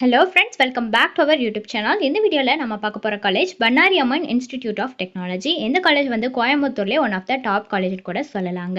Hello friends welcome back to our YouTube channel இந்த வீடியோவில் நம்ம பார்க்க போகிற college Bannari Amman institute of technology இந்த காலேஜ் வந்து கோயம்புத்தூர்லேயே one of the top college கூட சொல்லலாங்க.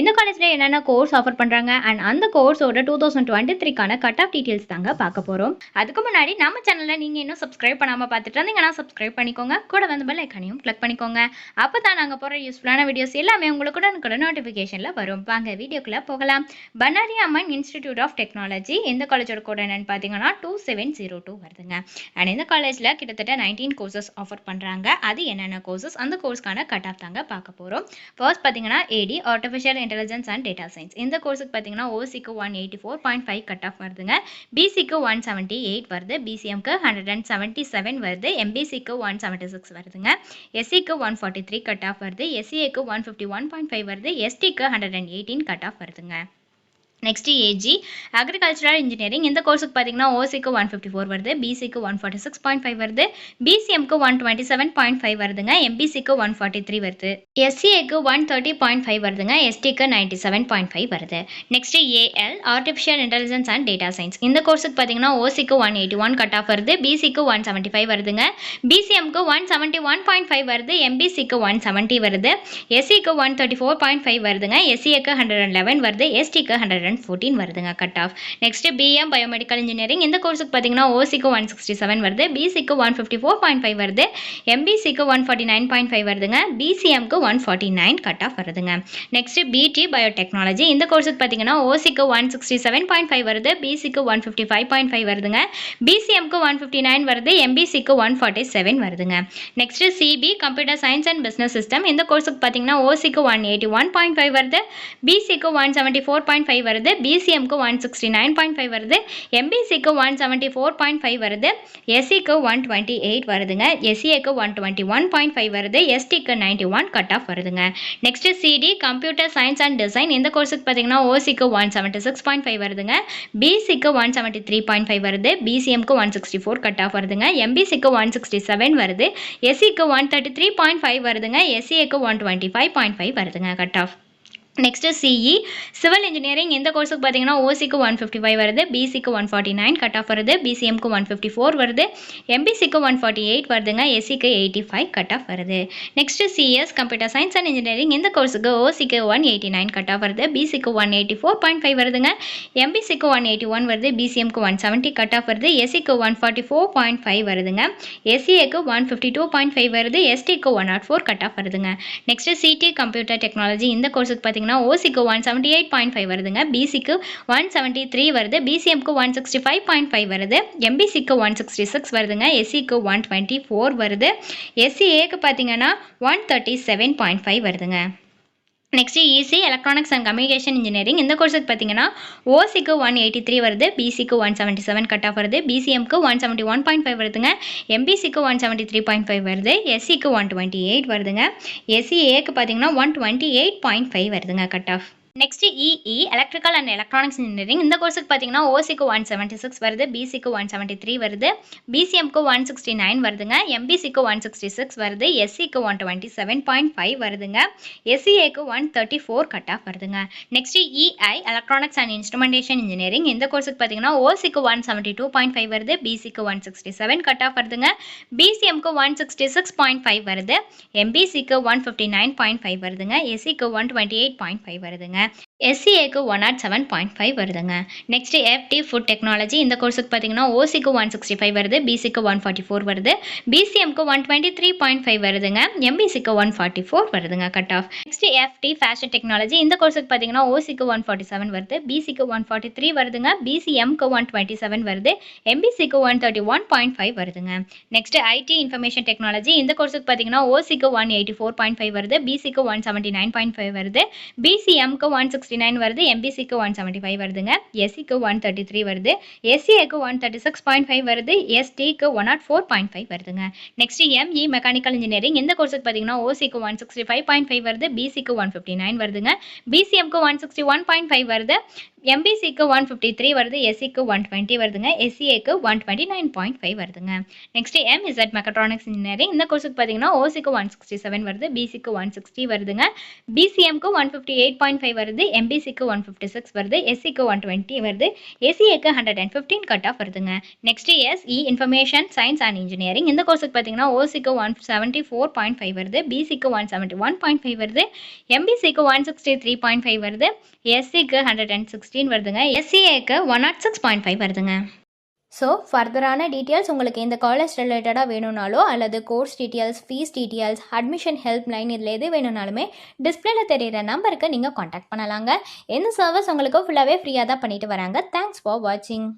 இந்த காலேஜில் என்னென்ன கோர்ஸ் ஆஃபர் பண்ணுறாங்க அண்ட் அந்த கோர்ஸோட டூ தௌசண்ட் டுவெண்ட்டி த்ரீக்கான கட் ஆஃப் டீட்டெயில்ஸ் தாங்க பார்க்க போகிறோம் அதுக்கு முன்னாடி நம்ம சேனலில் நீங்கள் இன்னும் சப்ஸ்கிரைப் பண்ணாமல் பார்த்துட்டு இருந்தீங்கன்னா சப்ஸ்கிரைப் பண்ணிக்கோங்க. கூட வந்து பெல் ஐக்கானையும் கிளிக் பண்ணிக்கோங்க. அப்போ தான் நாங்கள் போகிற யூஸ்ஃபுல்லான வீடியோஸ் எல்லாமே உங்களுக்கு கூட நோட்டிஃபிகேஷனில் வரும். வாங்க வீடியோக்குள்ளே போகலாம். Bannari Amman institute of technology இந்த காலேஜோட கூட என்னென்னு பார்த்தீங்கன்னா டூ செவன் ஜீரோ டூ வருதுங்க. அண்ட் இந்த காலேஜில் கிட்டத்தட்ட நைன்டீன் கோர்சஸ் ஆஃபர் பண்ணுறாங்க அது என்னென்ன கோர்சஸ் அந்த கோர்ஸ்க்கான கட் ஆஃப் தாங்க பார்க்க போகிறோம் ஃபர்ஸ்ட் பார்த்தீங்கன்னா AD artificial intelligence and data science இந்த கோர்ஸுக்கு பார்த்தீங்கன்னா ஓசிக்கு one eighty four point five cut off வருதுங்க. பிசிக்கு ஒன் செவன்ட்டி எயிட் வருது. பிசிஎம்க்கு ஹண்ட்ரட் அண்ட் செவன்ட்டி செவன் வருது. எம்பிசிக்கு ஒன் செவன்ட்டி சிக்ஸ் வருதுங்க. எஸ்சிக்கு one forty three cut off வருது. எஸ்சிஏக்கு one fifty one point five வருது. எஸ்டிக்கு hundred and eighteen cut off வருதுங்க. நெக்ஸ்ட்டு ஏஜி அக்ரிகல்ச்சரல் இன்ஜினியரிங் இந்த கோர்ஸுக்கு பார்த்தீங்கன்னா ஓசிக்கு ஒன் ஃபிஃப்டி ஃபோர் வருது பிசிக்கு one forty six point five வருது பிசிஎம்க்கு one twenty seven point five வருதுங்க எம்பிசிக்கு ஒன் ஃபார்ட்டி த்ரீ வருது எஸ்சிஏக்கு ஒன் தேர்ட்டி பாயிண்ட் ஃபைவ் வருதுங்க எஸ்டிக்கு நைன்ட்டி செவன் பாயிண்ட் ஃபைவ் வருது next AL artificial intelligence and data science இந்த கோர்ஸுக்கு பார்த்தீங்கன்னா ஓசிக்கு one eighty one cut off வருது பிசிக்கு ஒன் செவன்ட்டி ஃபைவ் வருதுங்க பிசிஎம்க்கு one seventy one point five வருது எம்பிசிக்கு ஒன் செவன்ட்டி வருது எஸ்சிக்கு one thirty four point five வருதுங்க எஸ்சிஏக்கு ஹண்ட்ரட் அண்ட் லெவன் வருது எஸ்டிக்கு ஹண்ட்ரட் அண்ட் ஃபோர்டீன் வருதுங்க cut off next BM biomedical engineering இந்த கோர்ஸுக்கு பார்த்தீங்கன்னா ஓசிக்கு ஒன் சிக்ஸ்டி செவன் வருது பிசிக்கு one fifty four point five வருது எம்பிசிக்கு one forty nine point five வருதுங்க பிசிஎம்க்கு one forty nine cut off வருதுங்க நெக்ஸ்ட் பிடி பயோடெக்னாலஜி இந்த கோர்ஸுக்கு பார்த்தீங்கன்னா ஓசிக்கு one sixty seven point five வருது பிசிக்கு one fifty five point five வருதுங்க பிசிஎம்க்கு ஒன் ஃபிஃப்டி நைன் வருது எம்பிசிக்கு ஒன் ஃபார்ட்டி செவன் வருதுங்க next CB computer science and business system இந்த கோர்ஸுக்கு பார்த்தீங்கன்னா ஓசிக்கு one eighty one point five வருது பிசிக்கு one seventy four point five வருது பிசிஎம்க்கு one sixty nine point five வருது எம்பிசிக்கு one seventy four point five வருது எஸ்சிக்கு ஒன் டுவெண்ட்டி எயிட் வருதுங்க எஸ்சிஏக்கு one twenty one point five வருது எஸ்டிக்கு நைன்ட்டி ஒன் கட் ஆஃப் வருதுங்க next CD computer science and design இந்த கோர்ஸுக்கு பார்த்தீங்கன்னா ஓசிக்கு one seventy six point five வருதுங்க பிசிக்கு one seventy three point five வருது பிசிஎம்க்கு one sixty four cut off வருதுங்க எம்பிசிக்கு ஒன் சிக்ஸ்டி செவன் வருது எஸ்சிக்கு one thirty three point five வருதுங்க எஸ்சிஏக்கு one twenty five point five வருதுங்க cut off next CE civil engineering இந்த கோர்ஸுக்கு பார்த்தீங்கன்னா ஓசிக்கு ஒன் ஃபிஃப்டி ஃபைவ் வருது பிசிக்கு one forty nine cut off வருது பிசிஎம்க்கு ஒன் ஃபிஃப்டி ஃபோர் வருது எம்பிசிக்கு ஒன் ஃபார்ட்டி எயிட் வருதுங்க எஸ்சிக்கு எயிட்டி ஃபைவ் கட் ஆஃப் வருது next CS computer science and engineering இந்த கோர்ஸுக்கு ஓசிக்கு one eighty nine cut off வருது பிசிக்கு one eighty four point five வருதுங்க எம்பிசிக்கு ஒன் எயிட்டி ஒன் வருது பிசிஎம்க்கு ஒன் செவன்ட்டி கட் ஆஃப் வருது எஸ்சிக்கு one forty four point five வருதுங்க எஸ்சிஏக்கு one fifty two point five வருது எஸ்டிக்கு one nought four cut off வருதுங்க நெக்ஸ்ட்டு சிடி கம்ப்யூட்டர் டெக்னாலஜி இந்த கோர்ஸுக்கு பார்த்தீங்கன்னா பார்த்தீங்கன்னா ஓசிக்கு one seventy eight point five வருதுங்க. பிசிக்கு ஒன் செவன்ட்டி த்ரீ வருது. பிசிஎம்க்கு one sixty five point five வருது. எம்பிசிக்கு ஒன் சிக்ஸ்டி சிக்ஸ் வருதுங்க. எஸ்சிக்கு ஒன் டுவெண்ட்டி ஃபோர் வருது. எஸ்சிஏக்கு பார்த்தீங்கன்னா one thirty seven point five வருதுங்க. Next EC electronics and communication engineering இந்த கோர்ஸுக்கு பார்த்தீங்கன்னா ஓசிக்கு ஒன் எயிட்டி த்ரீ வருது பிசிக்கு one seventy seven cut off வருது பிசிஎம்க்கு one seventy one point five வருதுங்க எம்பிசிக்கு one seventy three point five வருது எஸ்சிக்கு ஒன் டுவெண்ட்டி எயிட் வருதுங்க எஸ்சிஏக்கு பார்த்தீங்கன்னா one twenty eight point five வருதுங்க cut off next EE electrical and electronics engineering இந்த கோர்ஸுக்கு பார்த்தீங்கன்னா ஓசிக்கு ஒன் செவன்ட்டி சிக்ஸ் வருது பிசிக்கு ஒன் செவன்ட்டி த்ரீ வருது பிசிஎம்க்கு ஒன் சிக்ஸ்டி நைன் வருதுங்க எம்பிசிக்கு ஒன் சிக்ஸ்டி சிக்ஸ் வருது எஸ்சிக்கு one twenty seven point five வருதுங்க எஸ்சிஏக்கு one thirty four cut off வருதுங்க next EI electronics and instrumentation engineering இந்த கோர்ஸுக்கு பார்த்தீங்கன்னா ஓசிக்கு one seventy two point five வருது பிசிக்கு one sixty seven cut off வருதுங்க பிசிஎம்க்கு one sixty six point five வருது எம்பிசிக்கு one fifty nine point five வருதுங்க எஸ்சிக்கு one twenty eight point five வருதுங்க எஸ்சிஏக்கு one nought seven point five வருதுங்க நெக்ஸ்ட் எஃப்டி ஃபுட் டெக்னாலஜி இந்த கோர்ஸுக்கு பார்த்தீங்கன்னா ஓசிக்கு ஒன் சிக்ஸ்டி ஃபைவ் வருது பிசிக்கு ஒன் ஃபார்ட்டி ஃபோர் வருது பிசிஎம்க்கு one twenty three point five வருதுங்க எம்பிசிக்கு ஒன் ஃபார்ட்டி ஃபோர் வருதுங்க cut off next FT fashion technology இந்த கோர்ஸுக்கு பார்த்தீங்கன்னா ஓசிக்கு ஒன் ஃபார்ட்டி செவன் வருது பிசிக்கு ஒன் ஃபார்ட்டி த்ரீ வருதுங்க பிசிஎம்க்கு ஒன் டுவெண்ட்டி செவன் வருது எம்பிசிக்கு one thirty one point five வருதுங்க நெக்ஸ்ட் ஐடி இன்ஃபர்மேஷன் டெக்னாலஜி இந்த கோர்ஸுக்கு பார்த்தீங்கன்னா ஓசிக்கு one eighty four point five வருது பிசிக்கு one seventy nine point five வருது பிசிஎம்க்கு ஒன் சிக்ஸ் சிக்ஸ்டி நைன் வருது எம்பிசிக்கு ஒன் செவன்ட்டி ஃபைவ் வருதுங்க எஸ்சிக்கு ஒன் தேர்ட்டி த்ரீ வருது எஸ்சிஏக்கு one thirty six point five வருது எஸ்டிக்கு one nought four point five வருதுங்க. நெக்ஸ்ட் எம்இ மெக்கானிக்கல் இன்ஜினியரிங் இந்த கோர்ஸுக்கு பார்த்தீங்கன்னா ஓசிக்கு one sixty five point five வருது பிசிக்கு ஒன் ஃபிஃப்டி நைன் வருதுங்க. பிசிஎம்க்கு one sixty one point five வருது எம்பிசிக்கு ஒன் ஃபிஃப்டி த்ரீ வருது எஸ்சிக்கு ஒன் டுவெண்ட்டி வருதுங்க எஸ்சிஏக்கு one twenty nine point five வருதுங்க next M Z mechatronics engineering இந்த கோர்ஸுக்கு பார்த்தீங்கன்னா ஓசிக்கு ஒன் சிக்ஸ்டி செவன் வருது பிசிக்கு ஒன் சிக்ஸ்டி வருதுங்க பிசிஎம்க்கு one fifty eight point five வருது எம்பிசிக்கு ஒன் ஃபிஃப்டி சிக்ஸ் வருது எஸ்சிக்கு ஒன் டுவெண்ட்டி வருது எஸ்சிஏக்கு hundred and fifteen cut off வருதுங்க next S E information science and engineering இந்த கோர்ஸுக்கு பார்த்தீங்கன்னா ஓசிக்கு one seventy four point five வருது பிசிக்கு one seventy one point five வருது எம்பிசிக்கு one sixty three point five வருது எஸ்சிக்கு ஹண்ட்ரட் அண்ட் சிக்ஸ் சிக்ஸ்டீன் வருதுங்க. எஸ்சிஏக்கு one nought six point five வருதுங்க. ஸோ ஃபர்தரான டீட்டெயில்ஸ் உங்களுக்கு இந்த காலேஜ் ரிலேட்டடாக வேணும்னாலோ அல்லது course details fees details admission help line இதில் எது வேணும்னாலுமே டிஸ்பிளேல தெரியிற நம்பருக்கு நீங்கள் காண்டாக்ட் பண்ணலாங்க. இந்த சர்வீஸ் உங்களுக்கு ஃபுல்லாகவே ஃப்ரீயாக தான் பண்ணிட்டு வராங்க. தேங்க்ஸ் ஃபார் வாட்சிங்